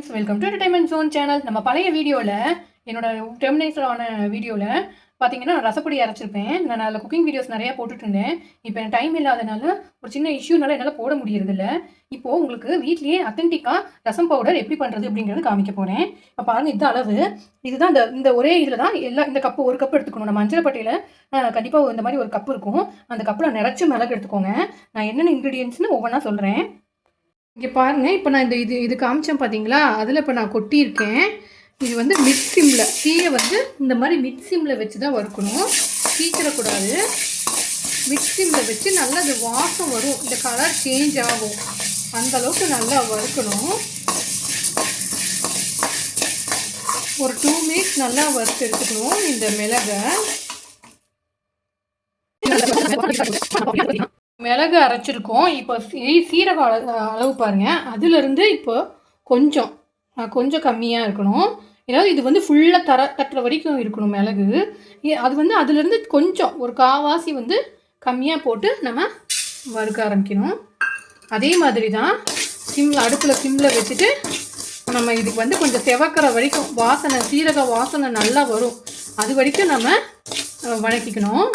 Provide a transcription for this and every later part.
Friends welcome to entertainment zone channel நம்ம பழைய வீடியோவில் என்னோட டெமினேஸில் ஆன வீடியோவில் பார்த்தீங்கன்னா நான் ரசப்பொடி அரைச்சிருப்பேன். நான் அதில் குக்கிங் வீடியோஸ் நிறையா போட்டுட்டு இருந்தேன் இப்போ எனக்கு டைம் இல்லாதனால ஒரு சின்ன இஷ்யூனால என்னால் போட முடியறதில்ல. இப்போது உங்களுக்கு வீட்லேயே அத்தன்டிக்காக ரசம் பவுடர் எப்படி பண்ணுறது அப்படிங்கிறது காமிக்க போகிறேன் இப்போ பாருங்கள் இந்த அளவு. இதுதான் இந்த இந்த ஒரே இதில் தான் எல்லா இந்த கப்பு ஒரு கப்பு எடுத்துக்கணும். நம்ம மஞ்சள் பட்டையில் கண்டிப்பாக இந்த மாதிரி ஒரு கப்பு இருக்கும். அந்த கப்பில் நிறச்சி மிளகு எடுத்துக்கோங்க. நான் என்னென்ன இன்க்ரீடியன்ட்ஸ்னு ஒவ்வொன்றா சொல்கிறேன் இங்கே பாருங்கள் இப்போ நான் இந்த இது இது காமிச்சேன் பார்த்தீங்களா அதில் இப்போ நான் கொட்டியிருக்கேன். இது வந்து மிட் சிம்மில் தீயை வந்து இந்த மாதிரி மிட் சிம்மில் வச்சு தான் வறுக்கணும். தீச்சிடக்கூடாது மிட் சிம்மில் வச்சு நல்லா அது வாசம் வரும். இந்த கலர் சேஞ்ச் ஆகும். அந்த அளவுக்கு நல்லா வறுக்கணும். ஒரு டூ மினிட்ஸ் நல்லா வறுத்து எடுத்துக்கணும் இந்த மிளகை. மிளகு அரைச்சிருக்கோம். இப்போ சீ- சீரகம் அளவு பாருங்கள் அதுலேருந்து இப்போ கொஞ்சம் கொஞ்சம் கம்மியாக இருக்கணும். ஏதாவது இது வந்து ஃபுல்லாக தர தட்டுற வரைக்கும் இருக்கணும் மிளகு. அது வந்து அதுலேருந்து கொஞ்சம் ஒரு காவாசி வந்து கம்மியாக போட்டு நம்ம வறுக்க ஆரம்பிக்கணும். அதே மாதிரி தான் சிம் அடுப்பில் சிம்மில் வச்சுட்டு நம்ம இதுக்கு வந்து கொஞ்சம் செவக்கிற வரைக்கும் வாசனை சீரக வாசனை நல்லா வரும். அது வரைக்கும் நம்ம வணக்கிக்கணும். வதக்கிக்கணும்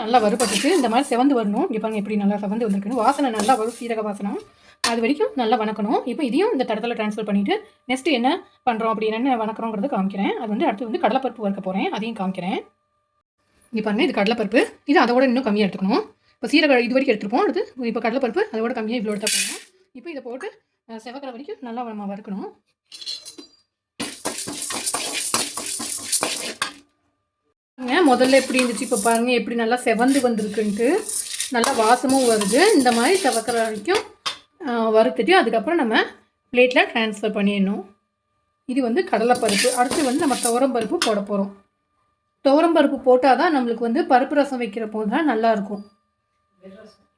நல்லா வறுபட்டுட்டு இந்த மாதிரி செவந்து வரணும். இங்கே பாருங்க எப்படி நல்லா செவந்து வந்திருக்குன்னு. வாசனை நல்லா வரும் சீரக வாசனை. அது வரைக்கும் நல்லா வணக்கணும். இப்போ இதையும் இந்த தடத்தில் ட்ரான்ஸ்ஃபர் பண்ணிவிட்டு நெக்ஸ்ட்டு என்ன பண்ணுறோம் அப்படி என்ன வணக்கிறோங்கிறது காமிக்கிறேன். அது வந்து அடுத்து வந்து கடலைப்பருப்பு வறுக்க போகிறேன் அதையும் காமிக்கிறேன். இங்கே பாருங்க இது கடலைப்பருப்பு. இது அதோட இன்னும் கம்மியாக எடுத்துக்கணும். இப்போ சீரக இது வரைக்கும் எடுத்துருப்போம். அடுத்து இப்போ கடலைப்பருப்பு அதோட கம்மியாக இவ்வளோ எடுத்தா போகணும் இப்போ இதை போட்டு அஹ், செவக்கிற வரைக்கும் நல்லா நம்ம வறுக்கணும். முதல்ல எப்படி இருந்துச்சு? இப்போ பாருங்க எப்படி நல்லா செவந்து வந்திருக்குன்ட்டு. நல்லா வாசமும் வருது. இந்த மாதிரி செவக்கிற வரைக்கும் வறுத்துட்டு அதுக்கப்புறம் நம்ம பிளேட்டில் ட்ரான்ஸ்ஃபர் பண்ணிடணும். இது வந்து கடலைப்பருப்பு. அடுத்து வந்து நம்ம துவரம்பருப்பு போட போகிறோம் துவரம்பருப்பு போட்டால் தான் நம்மளுக்கு வந்து பருப்பு ரசம் வைக்கிற போது தான் நல்லாயிருக்கும்.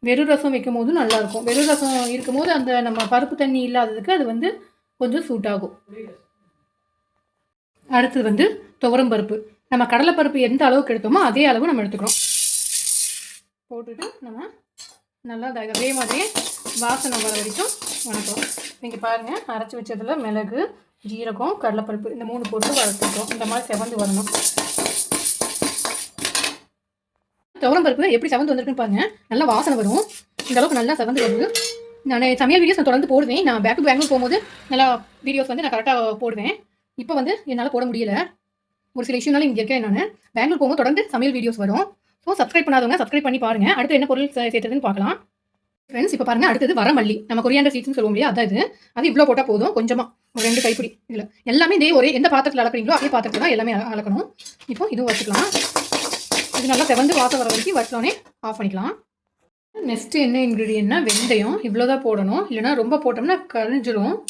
வெறும் ரசம் வைக்கும் போது நல்லாயிருக்கும். வெறும் ரசம் இருக்கும் போது அந்த நம்ம பருப்பு தண்ணி இல்லாததுக்கு அது வந்து கொஞ்சம் சூட் ஆகும் அடுத்தது வந்து துவரம்பருப்பு நம்ம கடலைப்பருப்பு எந்த அளவுக்கு எடுத்தோமோ அதே அளவு நம்ம எடுத்துக்கிறோம். போட்டுட்டு நம்ம நல்லா அதே மாதிரியே வாசனை வர வரைக்கும் வணக்கம். நீங்கள் பாருங்கள் அரைச்சி வச்சதில் மிளகு ஜீரகம் கடலைப்பருப்பு இந்த மூணு போட்டு வறுத்துக்கிறோம் இந்த மாதிரி செவந்து வரணும். துவரம் பருப்பு எப்படி செவந்து வந்திருக்குன்னு பாருங்கள் நல்லா வாசனை வரும். இந்த அளவுக்கு நல்லா செவந்து வருது. நான் சமையல் வீடியோஸ் நான் தொடர்ந்து போடுவேன். நான் பேக் டு பெங்களூர் போகும்போது நல்லா வீடியோஸ் வந்து நான் கரெக்டாக போடுவேன். இப்போ வந்து என்னால் போட முடியல. ஒரு சில இஷ்யூனால இங்கே இருக்கேன் நான். பெங்களூர் போகும்போது தொடர்ந்து சமையல் வீடியோஸ் வரும். ஸோ சப்ஸ்கிரைப் பண்ணாதவங்க சப்ஸ்கிரைப் பண்ணி பாருங்க. அடுத்து என்ன பொருள் சே- சேர்த்ததுன்னு பார்க்கலாம். ஃப்ரெண்ட்ஸ் இப்போ பாருங்க அடுத்தது வரமல்லி. நம்ம கொரியாண்டர் சீட்ஸ்னு சொல்லுவோம் இல்லையா? அதான் இது. அது இவ்வளோ போட்டால் போதும் கொஞ்சமாக ஒரு ரெண்டு கைப்பிடி. இதில் எல்லாமே இதே ஒரே எந்த பாத்திரத்தில் அளக்குறீங்களோ அதே பாத்திரத்தில் தான் எல்லாமே அளக்கணும். இப்போ இதுவும் வச்சுக்கலாம். இது நல்லா செவந்து வாசம் வர வரைக்கும் வச்சோடனே ஆஃப் பண்ணிக்கலாம். நெக்ஸ்ட்டு என்ன இன்க்ரீடியன்ட்னா வெந்தயம். இவ்வளோ தான் போடணும். இல்லைன்னா ரொம்ப போட்டோம்னா கரைஞ்சிடும்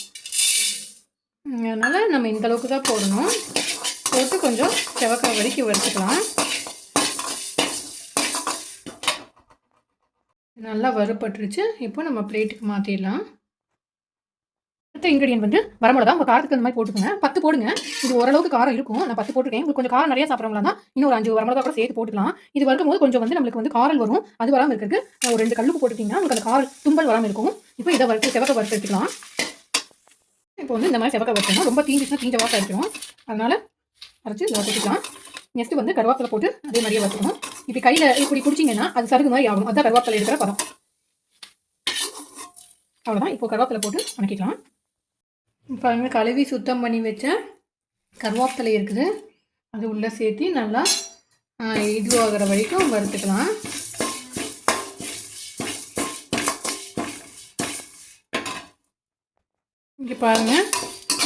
அதனால் நம்ம இந்த அளவுக்கு தான் போடணும். போட்டு கொஞ்சம் செவக்காய் வரைக்கும் வறுத்துக்கலாம். நல்லா வறுபட்டுருச்சு. இப்போ நம்ம பிளேட்டுக்கு மாற்றிடலாம் அடுத்த இன்க்ரீடியன்ட் வந்து வரமிளகா. உங்கள் காரத்துக்கு அந்த மாதிரி போட்டுக்கோங்க. பத்து போடுங்க. இது ஓரளவுக்கு காரம் இருக்கும். நான் பத்து போட்டுருக்கேன். உங்களுக்கு கொஞ்சம் காரம் நிறையா சாப்பிட்றவங்களா தான் இன்னும் ஒரு அஞ்சு வரமிளகா கூட சேர்த்து போட்டுக்கலாம். இது வறுக்கும் போது கொஞ்சம் வந்து நம்மளுக்கு வந்து காரல் வரும். அது வராமல் இருக்கிறதுக்கு ஒரு ரெண்டு கல்லுப்பு போட்டுட்டிங்கன்னா உங்களுக்கு அந்த காரல் தும்பல் வராமல் இருக்கும். இப்போ இதை வறுத்து செவக்க வறுத்து எடுத்துக்கலாம். இப்போ வந்து இந்த மாதிரி செவக்க வறுத்தோம்னா ரொம்ப தீஞ்சிச்சுன்னா தீஞ்ச வாசம் இருக்கும் அதனால் அரைச்சி இதை வறுத்துக்கலாம் நெக்ஸ்ட் வந்து கருவேப்பிலை போட்டு அதே மாதிரியே வச்சுக்கணும் இப்படி கையில் இப்படி பிடிச்சிங்கன்னா அது சருகு மாதிரி ஆகும் அதுதான் கருவேப்பிலை இருக்கிற பதம். அவ்வளோதான் இப்போ கருவேப்பிலை போட்டு வணக்கிக்கலாம். பாருங்க கழுவி சுத்தம் பண்ணி வச்ச கருவேப்பிலை இருக்குது. அது உள்ளே சேர்த்து நல்லா இதுவாகிற வரைக்கும் வறுத்துக்கலாம். இங்கே பாருங்கள்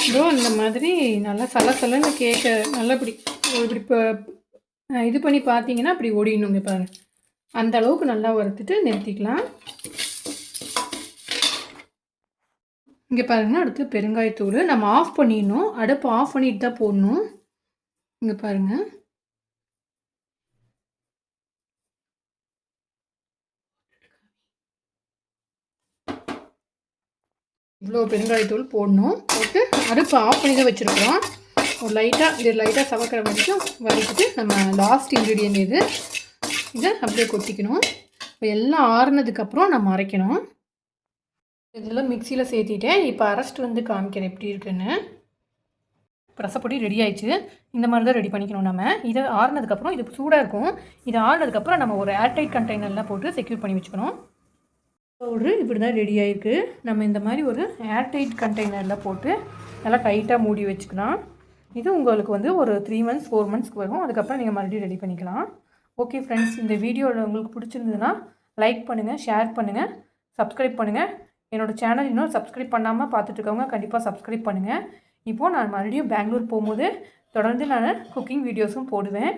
இதோ இந்த மாதிரி நல்லா சலசலன்னு கேட்க நல்லா இப்படி இப்படி இப்போ இது பண்ணி பார்த்தீங்கன்னா அப்படி ஓடிடணுங்க இங்கே பாருங்க. அந்த அளவுக்கு நல்லா வறுத்துட்டு நிறுத்திக்கலாம். இங்கே பாருங்க அடுத்து பெருங்காயத்தூள் நம்ம ஆஃப் பண்ணிடணும். அடுப்பு ஆஃப் பண்ணிட்டு தான் போடணும். இங்கே பாருங்க. இவ்வளோ பெருங்காயத்தூள் போடணும். போட்டு அடுப்பு ஆஃப் பண்ணி தான் வச்சுருக்குறோம். ஒரு லைட்டாக இது லைட்டாக சவக்கிற வரைக்கும் வதக்கிட்டு நம்ம லாஸ்ட் இன்க்ரீடியன்ட் இது இதை அப்படியே கொட்டிக்கணும். இப்போ எல்லாம் ஆறுனதுக்கப்புறம் நம்ம அரைக்கணும். இதில் மிக்சியில் சேர்த்திட்டேன். இப்போ அரைச்சிட்டு வந்து காமிக்கிறேன் எப்படி இருக்குன்னு. ரசப்பொடி ரெடி ஆயிடுச்சு. இந்த மாதிரி தான் ரெடி பண்ணிக்கணும் நம்ம. இதை ஆறுனதுக்கப்புறம் இது சூடாக இருக்கும். இது ஆறுனதுக்கப்புறம் நம்ம ஒரு ஏர்டைட் கண்டெய்னரில் போட்டு செக்யூர் பண்ணி வச்சுக்கணும். பவுட்ரு இப்படி தான் ரெடி ஆகிருக்கு நம்ம இந்த மாதிரி ஒரு ஏர்டைட் கண்டெய்னரில் போட்டு நல்லா டைட்டாக மூடி வச்சுக்கலாம். இது உங்களுக்கு வந்து ஒரு த்ரீ மந்த்ஸ் ஃபோர் மந்த்ஸ்க்கு வரும். அதுக்கப்புறம் நீங்கள் மறுபடியும் ரெடி பண்ணிக்கலாம். ஓகே ஃப்ரெண்ட்ஸ் இந்த வீடியோவில் உங்களுக்கு பிடிச்சிருந்ததுன்னா லைக் பண்ணுங்கள் ஷேர் பண்ணுங்கள் சப்ஸ்கிரைப் பண்ணுங்கள் என்னோடய சேனல் இன்னும் சப்ஸ்கிரைப் பண்ணாமல் பார்த்துட்ருக்கவங்க கண்டிப்பாக சப்ஸ்கிரைப் பண்ணுங்கள் இப்போது நான் மறுபடியும் பெங்களூர் போகும்போது தொடர்ந்து நான் குக்கிங் வீடியோஸும் போடுவேன்.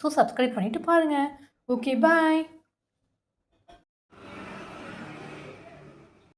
ஸோ சப்ஸ்கிரைப் பண்ணிவிட்டு பாருங்கள் ஓகே பாய்